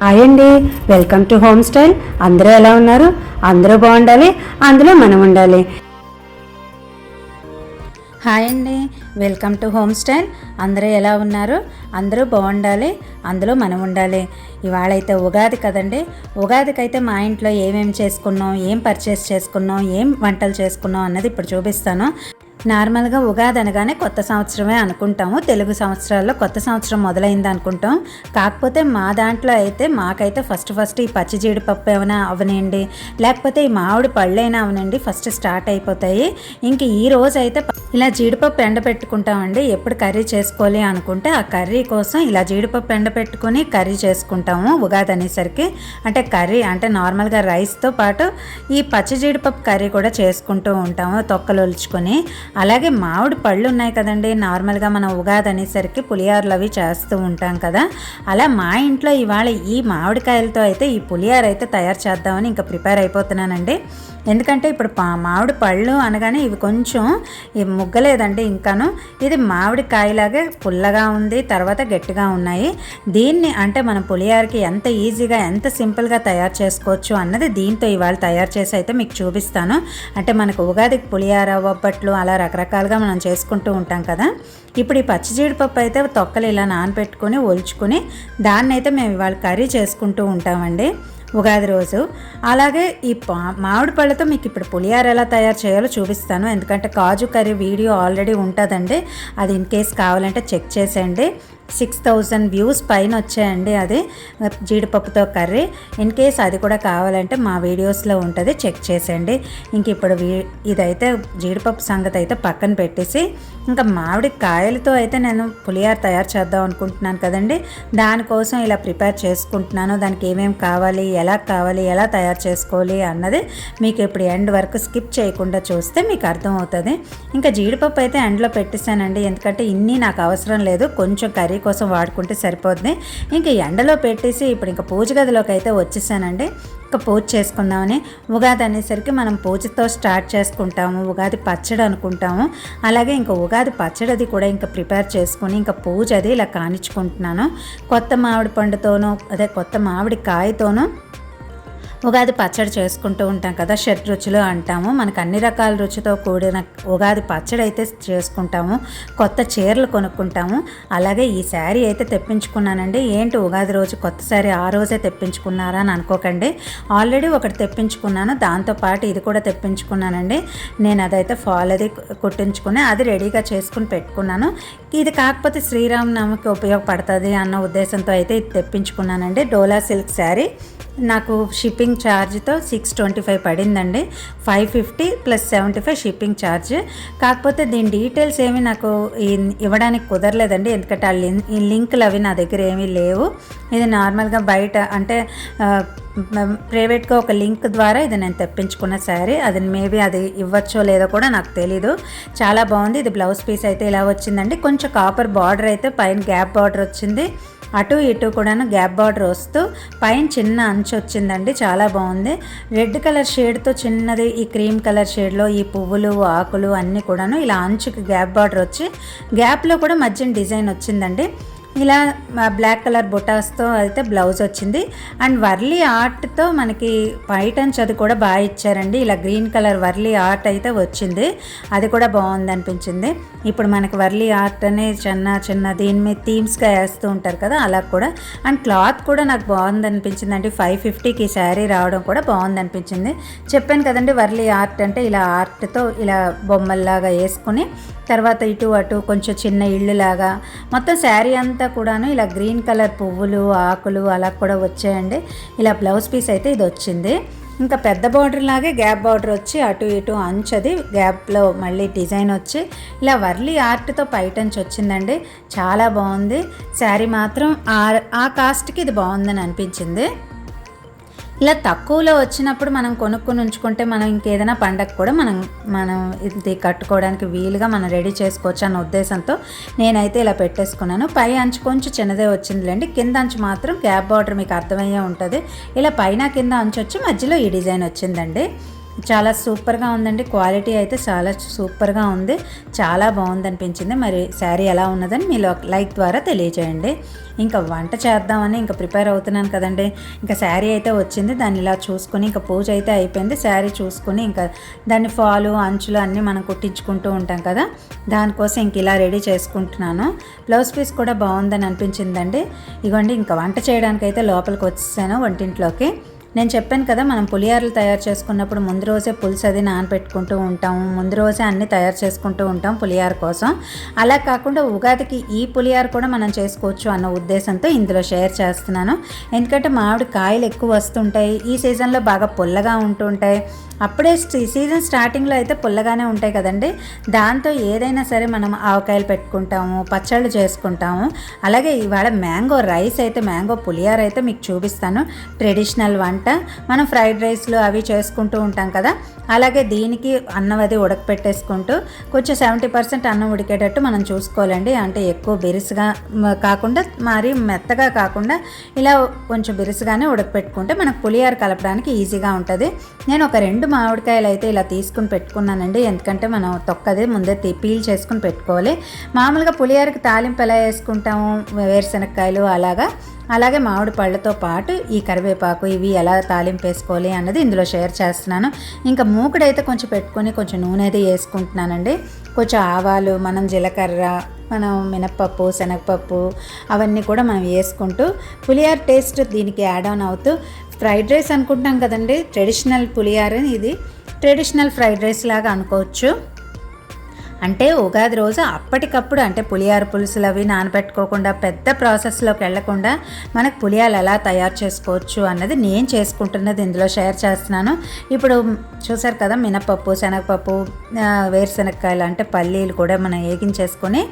Hi అండి welcome to home style అందరూ ఎలా ఉన్నారు? అందరూ బాగుండాలి అందులో మనం ఉండాలి. హాయ్ అండి వెల్కమ్ టు హోమ్ స్టైల్ అందరూ ఎలా ఉన్నారు? అందరూ బాగుండాలి అందులో మనం ఉండాలి. ఇవాళైతే ఉగాది కదండి. ఉగాదికి అయితే మా ఇంట్లో ఏమేమి చేసుకున్నాం ఏం పర్చేస్ చేసుకున్నాం ఏం వంటలు చేసుకున్నాం అన్నది ఇప్పుడు చూపిస్తాను. నార్మల్గా ఉగాది అనగానే కొత్త సంవత్సరమే అనుకుంటాము. తెలుగు సంవత్సరాల్లో కొత్త సంవత్సరం మొదలైంది అనుకుంటాం. కాకపోతే మా దాంట్లో అయితే మాకైతే ఫస్ట్ ఫస్ట్ ఈ పచ్చి జీడిపప్పు ఏమైనా అవనండి లేకపోతే ఈ మామిడి పళ్ళైనా అవనండి ఫస్ట్ స్టార్ట్ అయిపోతాయి. ఇంక ఈ రోజు అయితే ఇలా జీడిపప్పు ఎండ పెట్టుకుంటామండి ఎప్పుడు కర్రీ చేసుకోవాలి అనుకుంటే ఆ కర్రీ కోసం ఇలా జీడిపప్పు ఎండ పెట్టుకుని కర్రీ చేసుకుంటాము ఉగాది అనేసరికి. అంటే కర్రీ అంటే నార్మల్గా రైస్తో పాటు ఈ పచ్చి జీడిపప్పు కర్రీ కూడా చేసుకుంటూ ఉంటాము తొక్కలు ఒలుచుకొని. అలాగే మామిడి పళ్ళు ఉన్నాయి కదండి. నార్మల్గా మనం ఉగాది అనేసరికి పులిహారలు అవి చేస్తూ ఉంటాం కదా. అలా మా ఇంట్లో ఇవాళ ఈ మామిడికాయలతో అయితే ఈ పులిహార అయితే తయారు చేద్దామని ఇంకా ప్రిపేర్ అయిపోతున్నానండి. ఎందుకంటే ఇప్పుడు పా మామిడి పళ్ళు అనగానే ఇవి కొంచెం ఇవి ముగ్గలేదండి ఇంకాను. ఇది మామిడి కాయలాగే పుల్లగా ఉంది తర్వాత గట్టిగా ఉన్నాయి. దీన్ని అంటే మనం పులిహారకి ఎంత ఈజీగా ఎంత సింపుల్గా తయారు చేసుకోవచ్చు అన్నది దీంతో ఇవాళ తయారు చేసి అయితే మీకు చూపిస్తాను. అంటే మనకు ఉగాదికి పులిహార ఒబ్బట్లు అలా రకరకాలుగా మనం చేసుకుంటూ ఉంటాం కదా. ఇప్పుడు ఈ పచ్చి జీడిపప్పు అయితే తొక్కలు ఇలా నానబెట్టుకొని ఒలుచుకొని దాన్ని అయితే మేము ఇవాళ కర్రీ చేసుకుంటూ ఉంటామండి ఉగాది రోజు. అలాగే ఈ పా- మామిడి పళ్ళతో మీకు ఇప్పుడు పులిహార ఎలా తయారు చేయాలో చూపిస్తాను. ఎందుకంటే కాజు కర్రీ వీడియో ఆల్రెడీ ఉంటుందండి. అది ఇన్ కేస్ కావాలంటే చెక్ చేసేయండి. సిక్స్ థౌజండ్ వ్యూస్ పైన వచ్చాయండి అది. జీడిపప్పుతో కర్రీ. ఇన్ కేస్ అది కూడా కావాలంటే మా వీడియోస్లో ఉంటుంది చెక్ చేసేయండి. ఇంక ఇప్పుడు వీ- ఇదైతే జీడిపప్పు సంగతి అయితే పక్కన పెట్టేసి ఇంకా మామిడి కాయలతో అయితే నేను పులిహార తయారు చేద్దాం అనుకుంటున్నాను కదండి. దానికోసం ఇలా ప్రిపేర్ చేసుకుంటున్నాను. దానికి ఏమేమి కావాలి ఎలా కావాలి ఎలా తయారు చేసుకోవాలి అన్నది మీకు ఇప్పుడు ఎండ్ వరకు స్కిప్ చేయకుండా చూస్తే మీకు అర్థమవుతుంది. ఇంకా జీడిపప్పు అయితే ఎండ్లో పెట్టేశానండి. ఎందుకంటే ఇన్ని నాకు అవసరం లేదు. కొంచెం కర్రీ కోసం వాడుకుంటే సరిపోద్ది. ఇంకా ఎండలో పెట్టేసి ఇప్పుడు ఇంకా పూజ గదిలోకి అయితే వచ్చేసానండి. ఇంకా పూజ చేసుకుందామని ఉగాది అనేసరికి మనం పూజతో స్టార్ట్ చేసుకుంటాము. ఉగాది పచ్చడి అనుకుంటాము. అలాగే ఇంకా ఉగాది పచ్చడిది కూడా ఇంకా ప్రిపేర్ చేసుకుని ఇంకా పూజ అది ఇలా కానిచ్చుకుంటున్నాను. కొత్త మామిడి పండుతోనూ అదే కొత్త మామిడి కాయతోనూ ఉగాది పచ్చడి చేసుకుంటూ ఉంటాం కదా షడ్ రుచులు అంటాము. మనకు అన్ని రకాల రుచితో కూడిన ఉగాది పచ్చడి అయితే చేసుకుంటాము. కొత్త చీరలు కొనుక్కుంటాము. అలాగే ఈ శారీ అయితే తెప్పించుకున్నానండి. ఏంటి ఉగాది రోజు కొత్త శారీ ఆ రోజే తెప్పించుకున్నారా అని అనుకోకండి. ఆల్రెడీ ఒకటి తెప్పించుకున్నాను. దాంతోపాటు ఇది కూడా తెప్పించుకున్నానండి. నేను అదైతే ఫాల్ అది కుట్టించుకుని అది రెడీగా చేసుకుని పెట్టుకున్నాను. ఇది కాకపోతే శ్రీరామనవమికి ఉపయోగపడుతుంది అన్న ఉద్దేశంతో అయితే ఇది తెప్పించుకున్నానండి. డోలా సిల్క్ శారీ. నాకు షిప్పింగ్ ఛార్జ్తో సిక్స్ ట్వంటీ ఫైవ్ పడిందండి. Five fifty plus seventy five shipping charge కాకపోతే దీని డీటెయిల్స్ ఏమీ నాకు ఇవ్వడానికి కుదరలేదండి. ఎందుకంటే ఆ లింక్ ఈ లింకులు అవి నా దగ్గర ఏమీ లేవు. ఇది నార్మల్గా బయట అంటే ప్రైవేట్గా ఒక లింక్ ద్వారా ఇది నేను తెప్పించుకున్న శారీ. అది మేబీ అది ఇవ్వచ్చో లేదో కూడా నాకు తెలీదు. చాలా బాగుంది. ఇది బ్లౌజ్ పీస్ అయితే ఇలా వచ్చిందండి. కొంచెం కాపర్ బార్డర్ అయితే పైన గ్యాప్ బార్డర్ వచ్చింది. అటు ఇటు కూడాను గ్యాప్ బార్డర్ వస్తూ పైన చిన్న అంచు వచ్చిందండి. చాలా బాగుంది. రెడ్ కలర్ షేడ్తో చిన్నది ఈ క్రీమ్ కలర్ షేడ్లో ఈ పువ్వులు ఆకులు అన్నీ కూడాను ఇలా అంచుకి గ్యాప్ బార్డర్ వచ్చి గ్యాప్లో కూడా మధ్యన డిజైన్ వచ్చిందండి. ఇలా బ్లాక్ కలర్ బొటాస్తో అయితే బ్లౌజ్ వచ్చింది. అండ్ వర్లీ ఆర్ట్తో మనకి పైటన్స్ అది కూడా బాగా ఇచ్చారండి. ఇలా గ్రీన్ కలర్ వర్లీ ఆర్ట్ అయితే వచ్చింది. అది కూడా బాగుంది అనిపించింది. ఇప్పుడు మనకి వర్లీ ఆర్ట్ అనే చిన్న చిన్న దీని మీద థీమ్స్గా వేస్తూ ఉంటారు కదా అలా కూడా. అండ్ క్లాత్ కూడా నాకు బాగుంది అనిపించింది అంటే ఫైవ్ ఫిఫ్టీకి శారీ రావడం కూడా బాగుంది అనిపించింది. చెప్పాను కదండి వర్లీ ఆర్ట్ అంటే ఇలా ఆర్ట్తో ఇలా బొమ్మల్లాగా వేసుకుని తర్వాత ఇటు అటు కొంచెం చిన్న ఇళ్ళు లాగా మొత్తం శారీ అంతా కూడాను ఇలా గ్రీన్ కలర్ పువ్వులు ఆకులు అలా కూడా వచ్చాయండి. ఇలా బ్లౌజ్ పీస్ అయితే ఇది వచ్చింది. ఇంకా పెద్ద బార్డర్ లాగే గ్యాప్ బార్డర్ వచ్చి అటు ఇటు అంచది. గ్యాప్లో మళ్ళీ డిజైన్ వచ్చి ఇలా వర్లీ ఆర్ట్తో పైటంచి వచ్చిందండి. చాలా బాగుంది. శారీ మాత్రం ఆ ఆ కాస్ట్కి ఇది బాగుందని అనిపించింది. ఇలా తక్కువలో వచ్చినప్పుడు మనం కొనుక్కొని ఉంచుకుంటే మనం ఇంకేదైనా పండగ కూడా మనం మనం ఇది కట్టుకోవడానికి వీలుగా మనం రెడీ చేసుకోవచ్చు అన్న ఉద్దేశంతో నేనైతే ఇలా పెట్టేసుకున్నాను. పై అంచు కొంచెం చిన్నదే వచ్చిందిలేండి. కింద అంచు మాత్రం గ్యాప్ బార్డర్ మీకు అర్థమయ్యే ఉంటుంది. ఇలా పైన కింద అంచు వచ్చి మధ్యలో ఈ డిజైన్ వచ్చిందండి. చాలా సూపర్గా ఉందండి. క్వాలిటీ అయితే చాలా సూపర్గా ఉంది. చాలా బాగుంది అనిపించింది మరి శారీ ఎలా ఉన్నదని మీ లైక్ ద్వారా తెలియజేయండి. ఇంకా వంట చేద్దామని ఇంకా ప్రిపేర్ అవుతున్నాను కదండి. ఇంకా శారీ అయితే వచ్చింది. దాన్ని ఇలా చూసుకొని ఇంకా పూజ అయితే అయిపోయింది. శారీ చూసుకొని ఇంకా దాన్ని ఫాలు అంచులు అన్నీ మనం కుట్టించుకుంటూ ఉంటాం కదా. దానికోసం ఇంక ఇలా రెడీ చేసుకుంటున్నాను. బ్లౌజ్ పీస్ కూడా బాగుందని అనిపించిందండి. ఇగోండి ఇంకా వంట చేయడానికైతే లోపలికి వచ్చేసాను వంటింట్లోకి. నేను చెప్పాను కదా మనం పులిహారలు తయారు చేసుకున్నప్పుడు ముందు రోజే పులుసు అది నానబెట్టుకుంటూ ఉంటాము ముందు రోజే అన్నీ తయారు చేసుకుంటూ ఉంటాం పులిహార కోసం. అలా కాకుండా ఉగాదికి ఈ పులిహార కూడా మనం చేసుకోవచ్చు అన్న ఉద్దేశంతో ఇందులో షేర్ చేస్తున్నాను. ఎందుకంటే మామిడి కాయలు ఎక్కువ వస్తుంటాయి ఈ సీజన్లో బాగా పుల్లగా ఉంటుంటాయి అప్పుడే సీజన్ స్టార్టింగ్లో అయితే పుల్లగానే ఉంటాయి కదండి. దాంతో ఏదైనా సరే మనం ఆవకాయలు పెట్టుకుంటాము పచ్చళ్ళు చేసుకుంటాము. అలాగే ఇవాళ మ్యాంగో రైస్ అయితే మ్యాంగో పులిహార అయితే మీకు చూపిస్తాను. ట్రెడిషనల్ వంట మనం ఫ్రైడ్ రైస్లు అవి చేసుకుంటూ ఉంటాం కదా. అలాగే దీనికి అన్నం అది ఉడకపెట్టేసుకుంటూ కొంచెం సెవెంటీ పర్సెంట్ అన్నం ఉడికేటట్టు మనం చూసుకోవాలండి. అంటే ఎక్కువ బిరుసుగా కాకుండా మరి మెత్తగా కాకుండా ఇలా కొంచెం బిరుసుగానే ఉడకపెట్టుకుంటే మనకు పులిహార కలపడానికి ఈజీగా ఉంటుంది. నేను ఒక రెండు మామిడికాయలు అయితే ఇలా తీసుకుని పెట్టుకున్నానండి. ఎందుకంటే మనం తొక్కది ముందే పీల్ చేసుకుని పెట్టుకోవాలి. మామూలుగా పులిహారకి తాలింపు ఎలా వేసుకుంటాము? వేరుశనగకాయలు అలాగా. అలాగే మామిడి పళ్ళతో పాటు ఈ కరివేపాకు ఇవి ఎలా తాలింపు వేసుకోవాలి అన్నది ఇందులో షేర్ చేస్తున్నాను. ఇంకా మూకుడైతే కొంచెం పెట్టుకొని కొంచెం నూనె అయితే వేసుకుంటున్నానండి. కొంచెం ఆవాలు మనం జీలకర్ర మనం మినప్పప్పు శనగపప్పు అవన్నీ కూడా మనం వేసుకుంటూ పులిహార టేస్ట్ దీనికి యాడ్ ఆన్ అవుతూ ఫ్రైడ్ రైస్ అనుకుంటాం కదండి. ట్రెడిషనల్ పులిహార ఇది. ట్రెడిషనల్ ఫ్రైడ్ రైస్ లాగా అనుకోవచ్చు. అంటే ఉగాది రోజు అప్పటికప్పుడు అంటే పులిహార పులుసులు అవి నానబెట్టుకోకుండా పెద్ద ప్రాసెస్లోకి వెళ్ళకుండా మనకు పులిహాలు ఎలా తయారు చేసుకోవచ్చు అన్నది నేను చేసుకుంటున్నది ఇందులో షేర్ చేస్తున్నాను. ఇప్పుడు చూసారు కదా మినపప్పు శనగపప్పు వేరుశనగకాయలు అంటే పల్లీలు కూడా మనం వేగించేసుకొని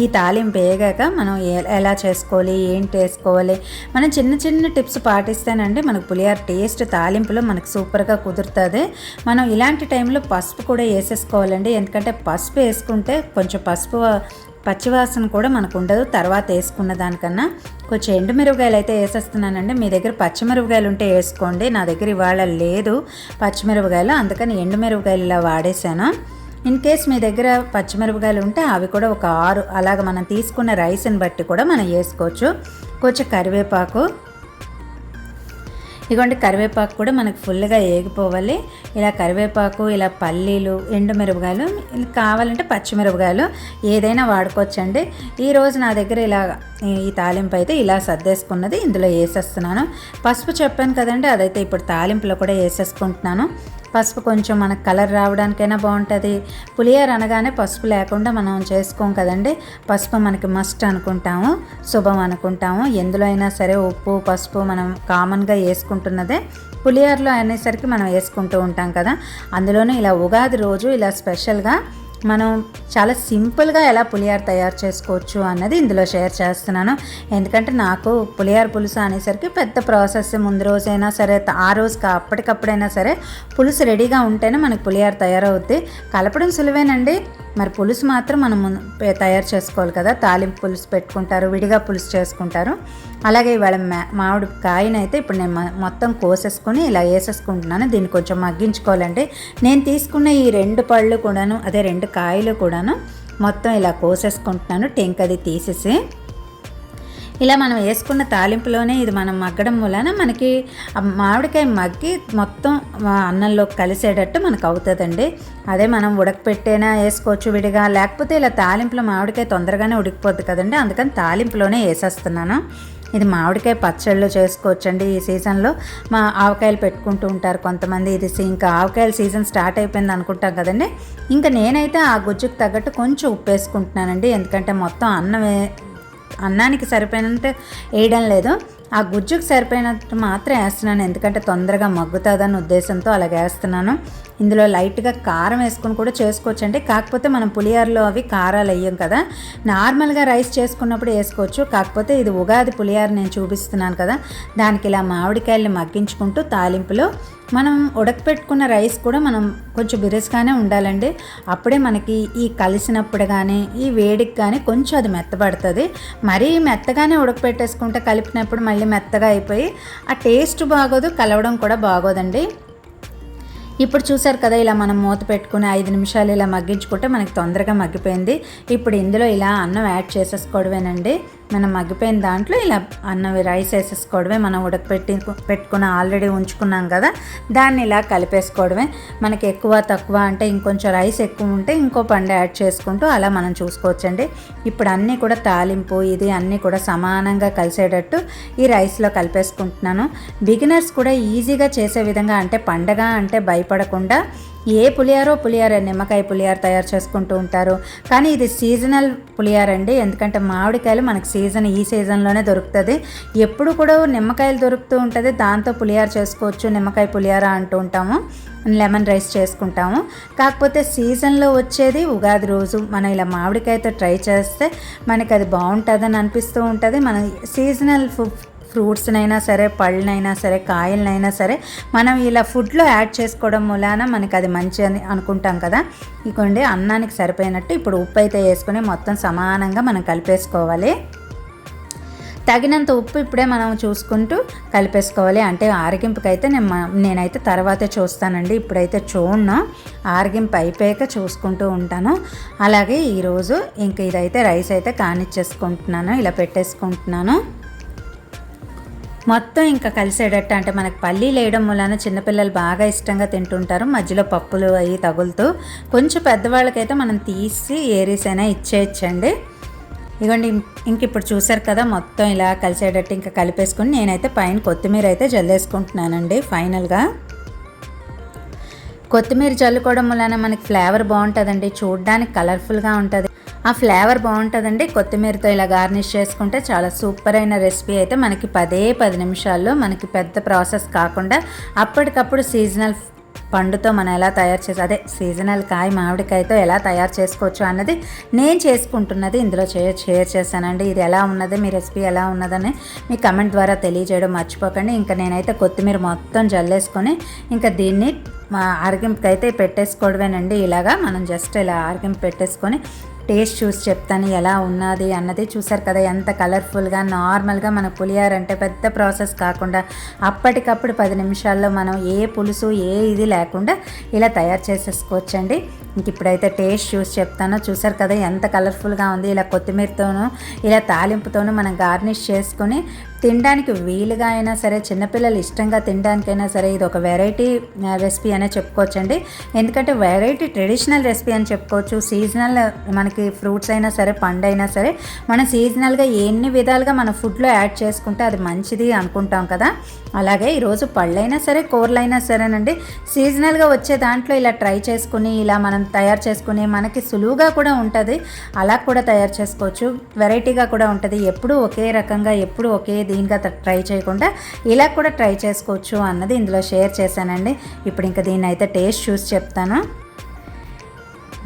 ఈ తాలింపు వేగాక మనం ఎలా చేసుకోవాలి ఏంటి వేసుకోవాలి మనం చిన్న చిన్న టిప్స్ పాటిస్తేనండి మనకు పులిహార టేస్ట్ తాలింపులో మనకు సూపర్గా కుదురుతుంది. మనం ఇలాంటి టైంలో పసుపు కూడా వేసేసుకోవాలండి. ఎందుకంటే పసుపు వేసుకుంటే కొంచెం పసుపు పచ్చివాసన కూడా మనకు ఉండదు తర్వాత వేసుకున్న దానికన్నా కొంచెం ఎండుమిరపకాయలు అయితే వేసేస్తున్నానండి. మీ దగ్గర పచ్చిమిరపకాయలు ఉంటే వేసుకోండి. నా దగ్గర ఇవాళ లేదు పచ్చిమిరపకాయలు. అందుకని ఎండుమిరపకాయలు ఇలా వాడేసాను ఇన్ కేస్ మీ దగ్గర పచ్చిమిరపకాయలు ఉంటే అవి కూడా ఒక ఆరు అలాగ మనం తీసుకున్న రైస్ని బట్టి కూడా మనం వేసుకోవచ్చు. కొంచెం కరివేపాకు ఇదిగోండి కరివేపాకు కూడా మనకు ఫుల్గా ఏగిపోవాలి. ఇలా కరివేపాకు ఇలా పల్లీలు ఎండుమిరపకాయలు కావాలంటే పచ్చిమిరపకాయలు ఏదైనా వాడుకోవచ్చండి. ఈరోజు నా దగ్గర ఇలా ఈ తాలింపు అయితే ఇలా సర్దేసుకున్నది. ఇందులో వేసేస్తున్నాను పసుపు చెప్పాను కదండి అదైతే ఇప్పుడు తాలింపులో కూడా వేసేసుకుంటున్నాను పసుపు కొంచెం మనకు కలర్ రావడానికైనా బాగుంటుంది. పులిహోర అనగానే పసుపు లేకుండా మనం చేసుకోం కదండి. పసుపు మనకి మస్ట్ అనుకుంటాము శుభం అనుకుంటాము. ఎందులో అయినా సరే ఉప్పు పసుపు మనం కామన్గా వేసుకుంటున్నదే. పులిహోరలో అనేసరికి మనం వేసుకుంటూ ఉంటాం కదా. అందులోనూ ఇలా ఉగాది రోజు ఇలా స్పెషల్గా మనం చాలా సింపుల్గా ఎలా పులిహార తయారు చేసుకోవచ్చు అన్నది ఇందులో షేర్ చేస్తున్నాను. ఎందుకంటే నాకు పులిహార పులుసు అనేసరికి పెద్ద ప్రాసెస్ ముందు రోజైనా సరే ఆ రోజుకి అప్పటికప్పుడైనా సరే పులుసు రెడీగా ఉంటేనే మనకు పులిహార తయారవుద్ది. కలపడం సులువేనండి. మరి పులుసు మాత్రం మనం తయారు చేసుకోవాలి కదా. తాలింపు పులుసు పెట్టుకుంటారు విడిగా పులుసు చేసుకుంటారు. అలాగే ఇవాళ మామిడి కాయనైతే ఇప్పుడు నేను మొత్తం కోసేసుకొని ఇలా వేసేసుకుంటున్నాను. దీన్ని కొంచెం మగ్గించుకోవాలండి నేను తీసుకున్న ఈ రెండు పళ్ళు కూడాను అదే రెండు కాయలు కూడాను మొత్తం ఇలా కోసేసుకుంటున్నాను. టెంక్ అది తీసేసి ఇలా మనం వేసుకున్న తాలింపులోనే ఇది మనం మగ్గడం వలన మనకి మామిడికాయ మగ్గి మొత్తం అన్నంలో కలిసేటట్టు మనకు అవుతుందండి. అదే మనం ఉడకపెట్టేనా వేసుకోవచ్చు విడిగా లేకపోతే ఇలా తాలింపులో మామిడికాయ తొందరగానే ఉడికిపోద్ది కదండి. అందుకని తాలింపులోనే వేసేస్తున్నాను. ఇది మామిడికాయ పచ్చళ్ళు చేసుకోవచ్చండి ఈ సీజన్లో. మా ఆవకాయలు పెట్టుకుంటూ ఉంటారు కొంతమంది. ఇది ఇంకా ఆవకాయల సీజన్ స్టార్ట్ అయిపోయింది అనుకుంటాం కదండి. ఇంకా నేనైతే ఆ గుజ్జుకు తగ్గట్టు కొంచెం ఉప్పు వేసుకుంటున్నానండి. ఎందుకంటే మొత్తం అన్నం అన్నానికి సరిపోయినంత వేయడం లేదు. ఆ గుజ్జుకు సరిపోయినట్టు మాత్రం వేస్తున్నాను. ఎందుకంటే తొందరగా మగ్గుతుందని ఉద్దేశంతో అలాగే వేస్తున్నాను. ఇందులో లైట్గా కారం వేసుకొని కూడా చేసుకోవచ్చు అండి. కాకపోతే మనం పులిహారలో అవి కారాలు వేయం కదా. నార్మల్గా రైస్ చేసుకున్నప్పుడు వేసుకోవచ్చు. కాకపోతే ఇది ఉగాది పులిహార నేను చూపిస్తున్నాను కదా. దానికి ఇలా మామిడికాయల్ని మగ్గించుకుంటూ తాలింపులో మనం ఉడకపెట్టుకున్న రైస్ కూడా మనం కొంచెం బిరుసుగానే ఉండాలండి. అప్పుడే మనకి ఈ కలిసినప్పుడు కానీ ఈ వేడికి కానీ కొంచెం అది మెత్తబడుతుంది. మరీ మెత్తగానే ఉడకపెట్టేసుకుంటే కలిపినప్పుడు మళ్ళీ మెత్తగా అయిపోయి ఆ టేస్ట్ బాగోదు కలవడం కూడా బాగోదండి. ఇప్పుడు చూసారు కదా ఇలా మనం మూత పెట్టుకుని ఐదు నిమిషాలు ఇలా మగ్గించుకుంటే మనకి తొందరగా మగ్గిపోయింది. ఇప్పుడు ఇందులో ఇలా అన్నం యాడ్ చేసేసుకోవడమేనండి. మనం మగ్గిపోయిన దాంట్లో ఇలా అన్నం రైస్ వేసేసుకోవడమే మనం ఉడకపెట్టి పెట్టుకున్న ఆల్రెడీ ఉంచుకున్నాం కదా దాన్ని ఇలా కలిపేసుకోవడమే. మనకి ఎక్కువ తక్కువ అంటే ఇంకొంచెం రైస్ ఎక్కువ ఉంటే ఇంకో పండు యాడ్ చేసుకుంటూ అలా మనం చూసుకోవచ్చండి. ఇప్పుడు అన్నీ కూడా తాలింపు ఇది అన్నీ కూడా సమానంగా కలిసేటట్టు ఈ రైస్లో కలిపేసుకుంటున్నాను. బిగినర్స్ కూడా ఈజీగా చేసే విధంగా అంటే పండగ అంటే భయపడకుండా ఏ పులియారో పులియార నిమ్మకాయ పులియార తయారు చేసుకుంటూ ఉంటారు. కానీ ఇది సీజనల్ పులియార అండి. ఎందుకంటే మామిడికాయలు మనకు సీజన్ ఈ సీజన్లోనే దొరుకుతుంది. ఎప్పుడు కూడా నిమ్మకాయలు దొరుకుతూ ఉంటుంది. దాంతో పులియార చేసుకోవచ్చు నిమ్మకాయ పులియార అంటూ ఉంటాము. లెమన్ రైస్ చేసుకుంటాము. కాకపోతే సీజన్లో వచ్చేది ఉగాది రోజు. మనం ఇలా మామిడికాయతో ట్రై చేస్తే మనకి అది బాగుంటుందని అనిపిస్తూ ఉంటుంది. మనం సీజనల్ ఫుడ్ ఫ్రూట్స్నైనా సరే పళ్ళనైనా సరే కాయలనైనా సరే మనం ఇలా ఫుడ్లో యాడ్ చేసుకోవడం మూలాన మనకి అది మంచి అని అనుకుంటాం కదా. ఇగోండి అన్నానికి సరిపోయినట్టు ఇప్పుడు ఉప్పు అయితే వేసుకొని మొత్తం సమానంగా మనం కలిపేసుకోవాలి. తగినంత ఉప్పు ఇప్పుడే మనం చూసుకుంటూ కలిపేసుకోవాలి. అంటే ఆరగింపుకైతే అయితే నేను నేనైతే తర్వాతే చూస్తానండి. ఇప్పుడైతే చూడను. ఆరగింపు అయిపోయాక చూసుకుంటూ ఉంటాను. అలాగే ఈరోజు ఇంక ఇదైతే రైస్ అయితే కానిచ్చేసుకుంటున్నాను. ఇలా పెట్టేసుకుంటున్నాను. మొత్తం ఇంకా కలిసేటట్టు అంటే మనకి పల్లీలు వేయడం వలన చిన్నపిల్లలు బాగా ఇష్టంగా తింటుంటారు. మధ్యలో పప్పులు అవి తగులుతూ కొంచెం పెద్దవాళ్ళకైతే మనం తీసి ఏరీసైనా అయినా ఇచ్చేయచ్చండి. ఇదిగోండి ఇంక ఇప్పుడు చూసారు కదా మొత్తం ఇలా కలిసేటట్టు ఇంకా కలిపేసుకుని నేనైతే పైన కొత్తిమీర అయితే జల్లేసుకుంటున్నానండి ఫైనల్గా. కొత్తిమీర చల్లుకోవడం వలన మనకి ఫ్లేవర్ బాగుంటుందండి. చూడడానికి కలర్ఫుల్గా ఉంటుంది. ఆ ఫ్లేవర్ బాగుంటుందండి. కొత్తిమీరతో ఇలా గార్నిష్ చేసుకుంటే చాలా సూపర్ అయిన రెసిపీ అయితే మనకి పదే పది నిమిషాల్లో మనకి పెద్ద ప్రాసెస్ కాకుండా అప్పటికప్పుడు సీజనల్ పండుతో మనం ఎలా తయారు చేసి అదే సీజనల్ కాయ మామిడికాయతో ఎలా తయారు చేసుకోవచ్చు అన్నది నేను చేసుకుంటున్నది ఇందులో షేర్ చేశానండి. ఇది ఎలా ఉన్నది మీ రెసిపీ ఎలా ఉన్నదని మీ కమెంట్ ద్వారా తెలియజేయడం మర్చిపోకండి. ఇంకా నేనైతే కొత్తిమీర మొత్తం జల్లేసుకొని ఇంకా దీన్ని మా అయితే పెట్టేసుకోవడమేనండి. ఇలాగా మనం జస్ట్ ఇలా ఆరగింపు పెట్టేసుకొని టేస్ట్ చూసి చెప్తాను ఎలా ఉన్నది అన్నది చూసారు కదా ఎంత కలర్ఫుల్గా నార్మల్గా మన పులియార అంటే పెద్ద ప్రాసెస్ కాకుండా అప్పటికప్పుడు పది నిమిషాల్లో మనం ఏ పులుసు ఏ ఇది లేకుండా ఇలా తయారు చేసేసుకోవచ్చండి. ఇంక ఇప్పుడైతే టేస్ట్ చూసి చెప్తాను. చూసారు కదా ఎంత కలర్ఫుల్గా ఉంది. ఇలా కొత్తిమీరతోనూ ఇలా తాలింపుతోనూ మనం గార్నిష్ చేసుకొని తినడానికి వీలుగా అయినా సరే చిన్నపిల్లలు ఇష్టంగా తినడానికైనా సరే ఇది ఒక వెరైటీ రెసిపీ అనే చెప్పుకోవచ్చండి. ఎందుకంటే వెరైటీ ట్రెడిషనల్ రెసిపీ అని చెప్పుకోవచ్చు. సీజనల్ మనకి ఫ్రూట్స్ అయినా సరే పండు అయినా సరే మనం సీజనల్గా ఎన్ని విధాలుగా మన ఫుడ్లో యాడ్ చేసుకుంటే అది మంచిది అనుకుంటాం కదా. అలాగే ఈరోజు పళ్ళైనా సరే కూరలైనా సరేనండి. సీజనల్గా వచ్చే దాంట్లో ఇలా ట్రై చేసుకుని ఇలా మనం మనం తయారు చేసుకుని మనకి సులువుగా కూడా ఉంటుంది. అలా కూడా తయారు చేసుకోవచ్చు. వెరైటీగా కూడా ఉంటుంది. ఎప్పుడు ఒకే రకంగా ఎప్పుడు ఒకే దీనిగా ట్రై చేయకుండా ఇలా కూడా ట్రై చేసుకోవచ్చు అన్నది ఇందులో షేర్ చేశానండి. ఇప్పుడు ఇంకా దీన్ని అయితే టేస్ట్ చూసి చెప్తాను.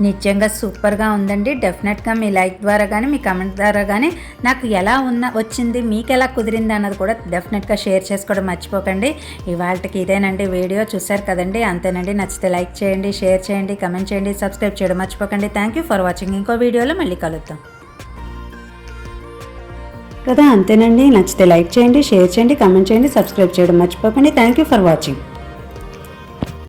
నిజంగా సూపర్గా ఉందండి. డెఫినెట్గా మీ లైక్ ద్వారా కానీ మీ కమెంట్ ద్వారా కానీ నాకు ఎలా ఉన్న వచ్చింది మీకు ఎలా కుదిరింది అన్నది కూడా డెఫినెట్గా షేర్ చేసుకోవడం మర్చిపోకండి. ఇవాళకి ఇదేనండి వీడియో. చూసారు కదండి? అంతేనండి. నచ్చితే లైక్ చేయండి షేర్ చేయండి కమెంట్ చేయండి సబ్స్క్రైబ్ చేయడం మర్చిపోకండి. Thank you for watching. ఇంకో వీడియోలో మళ్ళీ కలుద్దాం. కదా అంతేనండి. నచ్చితే లైక్ చేయండి షేర్ చేయండి కమెంట్ చేయండి సబ్స్క్రైబ్ చేయడం మర్చిపోకండి. Thank you for watching.